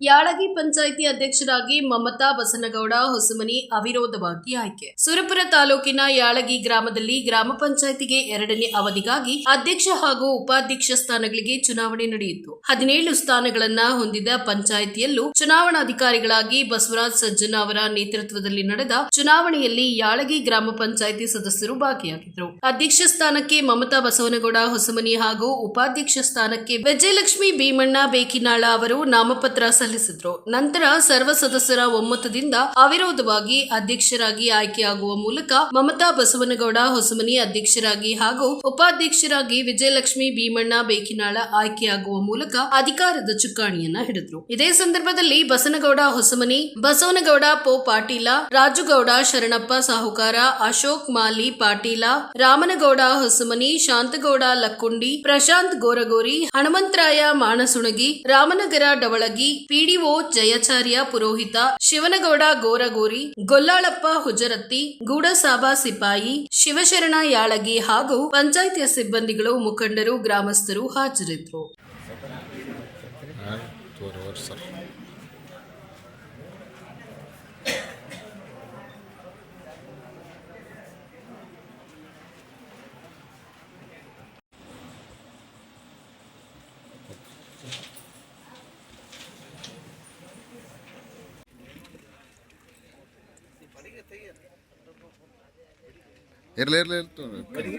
ಯಾಳಗಿ ಪಂಚಾಯಿತಿ ಅಧ್ಯಕ್ಷರಾಗಿ ಮಮತಾ ಬಸನಗೌಡ ಹೊಸಮನಿ ಅವಿರೋಧವಾಗಿ ಆಯ್ಕೆ. ಸುರಪುರ ತಾಲೂಕಿನ ಯಾಳಗಿ ಗ್ರಾಮದಲ್ಲಿ ಗ್ರಾಮ ಪಂಚಾಯಿತಿಗೆ ಎರಡನೇ ಅವಧಿಗಾಗಿ ಅಧ್ಯಕ್ಷ ಹಾಗೂ ಉಪಾಧ್ಯಕ್ಷ ಸ್ಥಾನಗಳಿಗೆ ಚುನಾವಣೆ ನಡೆಯಿತು. ಹದಿನೇಳು ಸ್ಥಾನಗಳನ್ನ ಹೊಂದಿದ ಪಂಚಾಯಿತಿಯಲ್ಲೂ ಚುನಾವಣಾಧಿಕಾರಿಗಳಾಗಿ ಬಸವರಾಜ್ ಸಜ್ಜನ ಅವರ ನೇತೃತ್ವದಲ್ಲಿ ನಡೆದ ಚುನಾವಣೆಯಲ್ಲಿ ಯಾಳಗಿ ಗ್ರಾಮ ಪಂಚಾಯಿತಿ ಸದಸ್ಯರು ಭಾಗಿಯಾಗಿದ್ದರು. ಅಧ್ಯಕ್ಷ ಸ್ಥಾನಕ್ಕೆ ಮಮತಾ ಬಸವನಗೌಡ, ಹೊಸಮನಿ ಹಾಗೂ ಉಪಾಧ್ಯಕ್ಷ ಸ್ಥಾನಕ್ಕೆ ವಿಜಯಲಕ್ಷ್ಮಿ ಭೀಮಣ್ಣ ಬೇಕಿನಾಳ ಅವರು ನಾಮಪತ್ರ ಸಲ್ಲಿಸಿದ್ರು. ನಂತರ ಸರ್ವ ಸದಸ್ಯರ ಒಮ್ಮತದಿಂದ ಅವಿರೋಧವಾಗಿ ಅಧ್ಯಕ್ಷರಾಗಿ ಆಯ್ಕೆಯಾಗುವ ಮೂಲಕ ಮಮತಾ ಬಸವನಗೌಡ, ಹೊಸಮನಿ ಅಧ್ಯಕ್ಷರಾಗಿ ಹಾಗೂ ಉಪಾಧ್ಯಕ್ಷರಾಗಿ ವಿಜಯಲಕ್ಷ್ಮಿ ಭೀಮಣ್ಣ ಬೇಕಿನಾಳ ಆಯ್ಕೆಯಾಗುವ ಮೂಲಕ ಅಧಿಕಾರದ ಚುಕ್ಕಾಣಿಯನ್ನ ಹಿಡಿದ್ರು. ಇದೇ ಸಂದರ್ಭದಲ್ಲಿ ಬಸನಗೌಡ, ಹೊಸಮನಿ, ಬಸವನಗೌಡ, ಪೋ ಪಾಟೀಲ, ರಾಜುಗೌಡ, ಶರಣಪ್ಪ ಸಾಹುಕಾರ, ಅಶೋಕ್ ಮಾಲಿ ಪಾಟೀಲ, ರಾಮನಗೌಡ, ಹೊಸಮನಿ, ಶಾಂತಗೌಡ, ಲಕ್ಕುಂಡಿ, ಪ್ರಶಾಂತ್ ಗೋರಗೋರಿ ಹನುಮಂತರಾಯ ಮಾಣಸುಣಗಿ ರಾಮನಗರ, ಡವಳಗಿ ಪಿಡಿಒ ಜಯಾಚಾರ್ಯ ಪುರೋಹಿತ ಶಿವನಗೌಡ ಗೋರಗೋರಿ, ಗೊಲ್ಲಾಳಪ್ಪ ಹುಜರತ್ತಿ, ಗೂಡಸಾಬಾ ಸಿಪಾಯಿ, ಶಿವಶರಣ ಯಾಳಗಿ ಹಾಗೂ ಪಂಚಾಯಿತಿಯ ಸಿಬ್ಬಂದಿಗಳು ಮುಖಂಡರು, ಗ್ರಾಮಸ್ಥರು ಹಾಜರಿದ್ದರು. ಇರಲಿ ಇರ್ಲಿ ಇರ್ಲಿ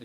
ಈ